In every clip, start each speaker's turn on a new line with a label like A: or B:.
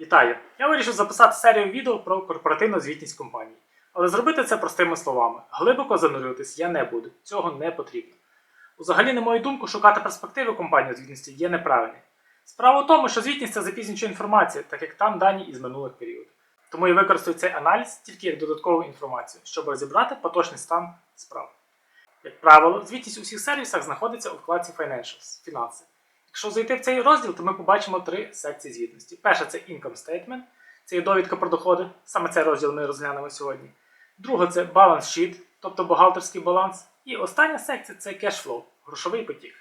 A: Вітаю! Я вирішив записати серію відео про корпоративну звітність компанії. Але зробити це простими словами. Глибоко занурюватись я не буду. Цього не потрібно. Взагалі, на мою думку, шукати перспективи компанії у звітності є неправильним. Справа в тому, що звітність це запізнююча інформація, так як там дані із минулих періодів. Тому я використаю цей аналіз тільки як додаткову інформацію, щоб розібрати поточний стан справ. Як правило, звітність у всіх сервісах знаходиться у вкладці Financials фінанси. Якщо зайти в цей розділ, то ми побачимо три секції звітності. Перша це Income Statement, це є довідка про доходи, саме цей розділ ми розглянемо сьогодні. Друга це Balance Sheet, тобто бухгалтерський баланс. І остання секція це Cash Flow, грошовий потік.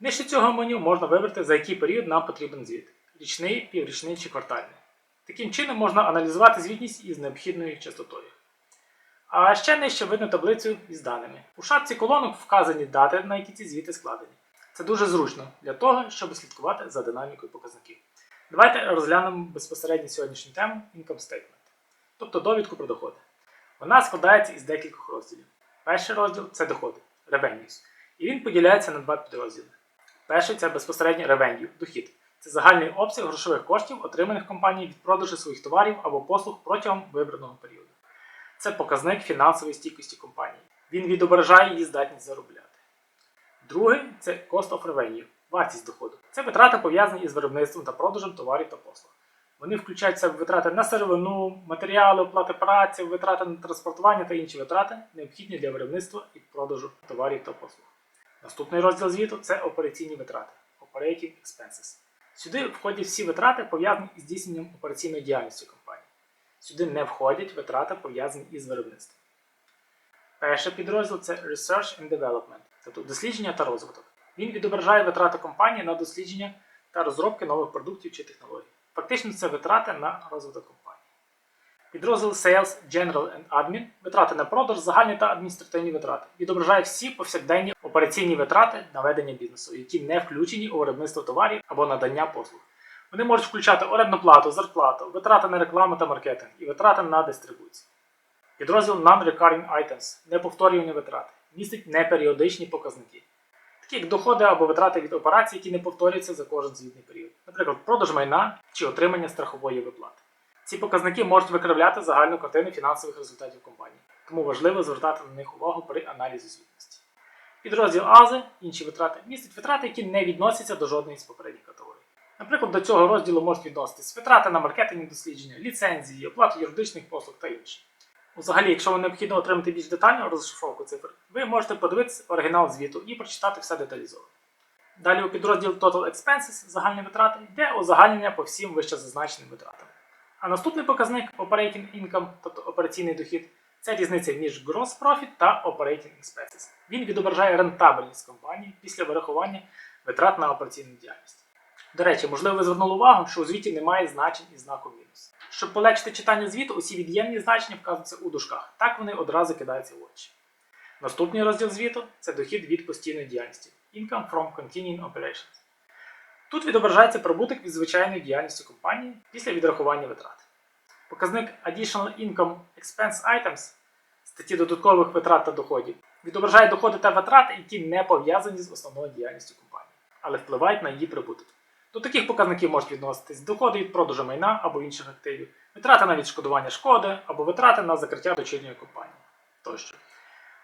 A: Нижче цього меню можна вибрати, за який період нам потрібен звіт: річний, піврічний чи квартальний. Таким чином можна аналізувати звітність із необхідною частотою. А ще нижче видно таблицю із даними. У шапці колонок вказані дати, на які ці звіти складені. Це дуже зручно для того, щоб слідкувати за динамікою показників. Давайте розглянемо безпосередньо сьогоднішню тему Income Statement, тобто довідку про доходи. Вона складається із декількох розділів. Перший розділ це доходи Revenues, і він поділяється на два підрозділи. Перший це безпосередньо revenue, дохід. Це загальний обсяг грошових коштів, отриманих компанією від продажу своїх товарів або послуг протягом вибраного періоду. Це показник фінансової стійкості компанії. Він відображає її здатність заробляти. Другий це cost of revenue, вартість доходу. Це витрати пов'язані із виробництвом та продажем товарів та послуг. Вони включають в витрати на сировину, матеріали, оплати праці, витрати на транспортування та інші витрати, необхідні для виробництва і продажу товарів та послуг. Наступний розділ звіту це операційні витрати Operating Expenses. Сюди входять всі витрати, пов'язані із здійсненням операційної діяльності компанії. Сюди не входять витрати, пов'язані із виробництвом. Перший підрозділ це Research and Development, тобто дослідження та розвиток. Він відображає витрати компанії на дослідження та розробки нових продуктів чи технологій. Фактично, це витрати на розвиток компанії. Підрозділ Sales, General and Admin витрати на продаж, загальні та адміністративні витрати. Відображає всі повсякденні операційні витрати на ведення бізнесу, які не включені у виробництво товарів або надання послуг. Вони можуть включати орендну плату, зарплату, витрати на рекламу та маркетинг і витрати на дистрибуцію. Підрозділ Non-Recurring Items неповторювані витрати, містить неперіодичні показники, такі як доходи або витрати від операцій, які не повторюються за кожен звітний період, наприклад, продаж майна чи отримання страхової виплати. Ці показники можуть викривляти загальну картину фінансових результатів компанії, тому важливо звертати на них увагу при аналізі звітності. Підрозділ АЗИ, інші витрати, містить витрати, які не відносяться до жодної з попередніх категорій. Наприклад, до цього розділу можуть відноситись витрати на маркетинг дослідження, ліцензії, оплату юридичних послуг та інше. Взагалі, якщо вам необхідно отримати більш детальну розшифровку цифр, ви можете подивитися оригінал звіту і прочитати все деталізовано. Далі у підрозділ Total Expenses загальні витрати йде узагальнення по всім вище зазначеним витратам. А наступний показник Operating Income, тобто операційний дохід, це різниця між Gross Profit та Operating Expenses. Він відображає рентабельність компанії після вирахування витрат на операційну діяльність. До речі, можливо, ви звернули увагу, що у звіті немає значень із знаком мінус. Щоб полегшити читання звіту, усі від'ємні значення вказуються у дужках. Так вони одразу кидаються в очі. Наступний розділ звіту це дохід від постійної діяльності Income from Continuing Operations. Тут відображається прибуток від звичайної діяльності компанії після відрахування витрат. Показник Additional Income Expense Items статті додаткових витрат та доходів відображає доходи та витрати, які не пов'язані з основною діяльністю компанії, але впливають на її прибуток. До таких показників можуть відноситись доходи від продажу майна або інших активів, витрати на відшкодування шкоди або витрати на закриття дочірньої компанії тощо.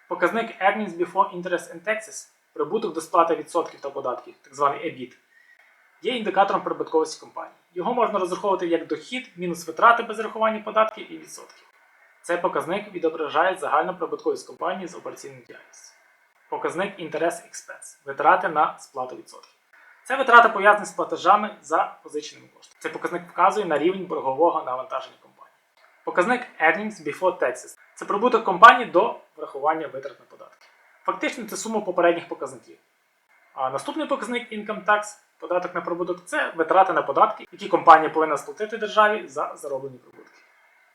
A: Показник Earnings Before Interest and Taxes прибуток до сплати відсотків та податків, так званий EBIT, є індикатором прибутковості компанії. Його можна розраховувати як дохід мінус витрати без рахування податків і відсотків. Цей показник відображає загальну прибутковість компанії з операційної діяльності. Показник Interest Expense витрати на сплату відсотків. Це витрати пов'язані з платежами за позиченими коштами. Цей показник вказує на рівень боргового навантаження компанії. Показник Earnings Before Taxes це прибуток компанії до врахування витрат на податки. Фактично це сума попередніх показників. А наступний показник Income Tax, податок на прибуток, це витрати на податки, які компанія повинна сплатити державі за зароблені прибутки.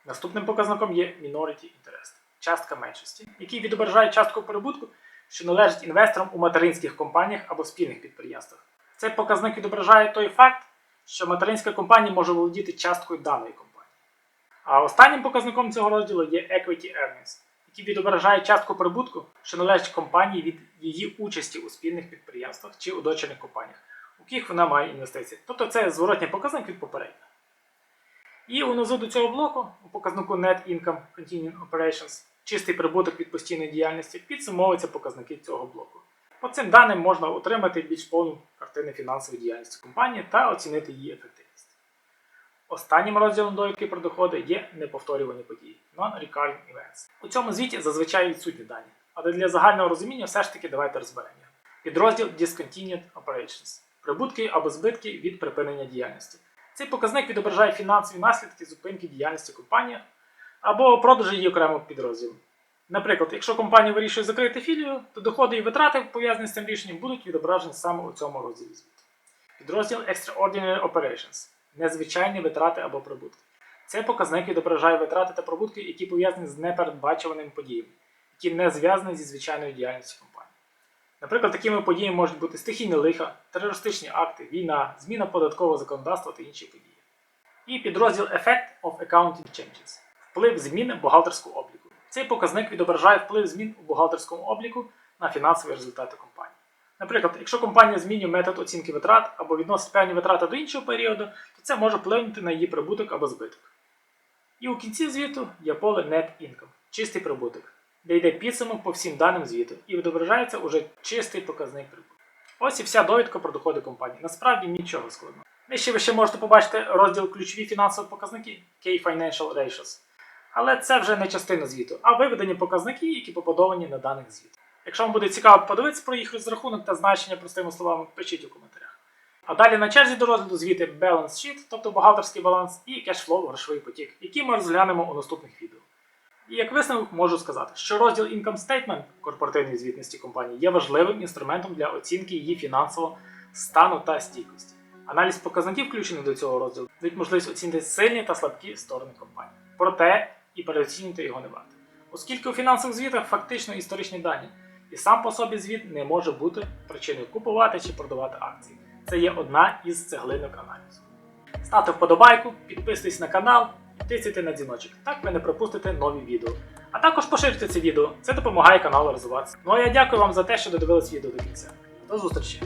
A: Наступним показником є Minority Interest частка меншості, який відображає частку прибутку, що належить інвесторам у материнських компаніях або спільних підприємствах. Цей показник відображає той факт, що материнська компанія може володіти часткою даної компанії. А останнім показником цього розділу є Equity Earnings, який відображає частку прибутку, що належить компанії від її участі у спільних підприємствах чи у дочірних компаніях, у яких вона має інвестиції. Тобто це зворотній показник від попереднього. І унизу до цього блоку, у показнику Net Income Continuing Operations, чистий прибуток від постійної діяльності, підсумовуються показники цього блоку. По цим даним можна отримати більш повну картину фінансової діяльності компанії та оцінити її ефективність. Останнім розділом довідки про доходи є неповторювані події Non-Recurring Events. У цьому звіті зазвичай відсутні дані, але для загального розуміння все ж таки давайте розберемо. Підрозділ Discontinued Operations прибутки або збитки від припинення діяльності. Цей показник відображає фінансові наслідки зупинки діяльності компанії або продажу її окремого підрозділу. Наприклад, якщо компанія вирішує закрити філію, то доходи і витрати, пов'язані з цим рішенням, будуть відображені саме у цьому розділі звіту. Підрозділ Extraordinary Operations незвичайні витрати або прибутки. Цей показник відображає витрати та прибутки, які пов'язані з непередбачуваними подіями, які не зв'язані зі звичайною діяльністю компанії. Наприклад, такими подіями можуть бути стихійне лиха, терористичні акти, війна, зміна податкового законодавства та інші події. І підрозділ Effect of Accounting Changes вплив змін бухгалтерського обліку. Цей показник відображає вплив змін у бухгалтерському обліку на фінансові результати компанії. Наприклад, якщо компанія змінює метод оцінки витрат або відносить певні витрати до іншого періоду, то це може вплинути на її прибуток або збиток. І у кінці звіту є поле Net Income чистий прибуток, де йде підсумок по всім даним звіту і відображається уже чистий показник прибутку. Ось і вся довідка про доходи компанії. Насправді нічого складного. Нижче ви ще можете побачити розділ ключові фінансові показники Key Financial Ratios. Але це вже не частина звіту, а виведені показники, які побудовані на даних звітах. Якщо вам буде цікаво подивитися про їх розрахунок та значення простими словами, пишіть у коментарях. А далі на черзі до розгляду звіти Balance Sheet, тобто бухгалтерський баланс, і Cashflow грошовий потік, які ми розглянемо у наступних відео. І як висновок можу сказати, що розділ Income Statement корпоративної звітності компанії є важливим інструментом для оцінки її фінансового стану та стійкості. Аналіз показників, включений до цього розділу, дають можливість оцінити сильні та слабкі сторони компанії. Проте і переоцінювати його не варто. Оскільки у фінансових звітах фактично історичні дані, і сам по собі звіт не може бути причиною купувати чи продавати акції. Це є одна із цеглинок аналізу. Ставте вподобайку, підписуйтесь на канал і тисяйте на дзвіночок, так ви не пропустите нові відео. А також поширюйте це відео, це допомагає каналу розвиватися. Ну а я дякую вам за те, що додивились відео до кінця. До зустрічі!